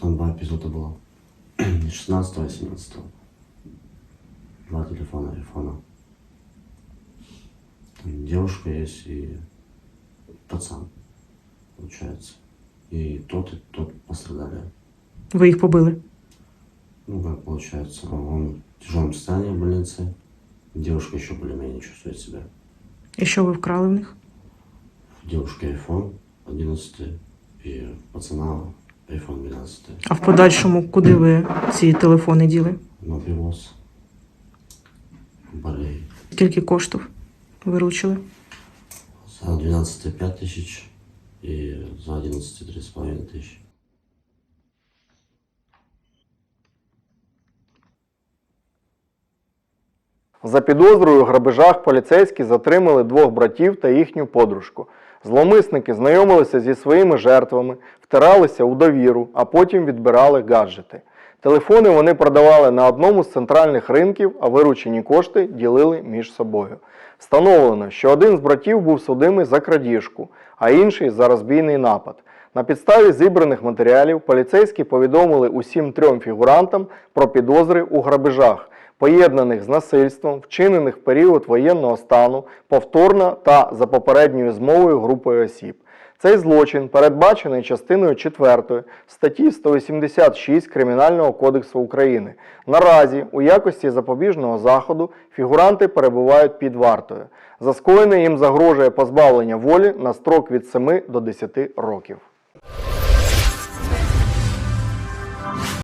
Там два эпизода было. 16 и 17 Два телефона айфона. Там девушка есть и пацан, получается. И тот, и тот пострадали. Ви їх побили. Ну, как получается, он в тяжелом состоянии в больнице. Девушка еще более-менее чувствует себя. І що ви вкрали в них? Девушки iPhone 11 и пацана iPhone 12. А в подальшому куди ви ці телефони діли? На привоз. Болей. Скільки коштів виручили? За 12 5 тысяч и за 11 3,5 тысяч. За підозрою у грабежах поліцейські затримали двох братів та їхню подружку. Зловмисники знайомилися зі своїми жертвами, втиралися у довіру, а потім відбирали гаджети. Телефони вони продавали на одному з центральних ринків, а виручені кошти ділили між собою. Встановлено, що один з братів був судимий за крадіжку, а інший за розбійний напад. На підставі зібраних матеріалів поліцейські повідомили усім трьом фігурантам про підозри у грабежах, поєднаних з насильством, вчинених в період воєнного стану, повторно та за попередньою змовою групою осіб. Цей злочин передбачений частиною 4 статті 186 Кримінального кодексу України. Наразі, у якості запобіжного заходу, фігуранти перебувають під вартою. За скоєне їм загрожує позбавлення волі на строк від 7 до 10 років.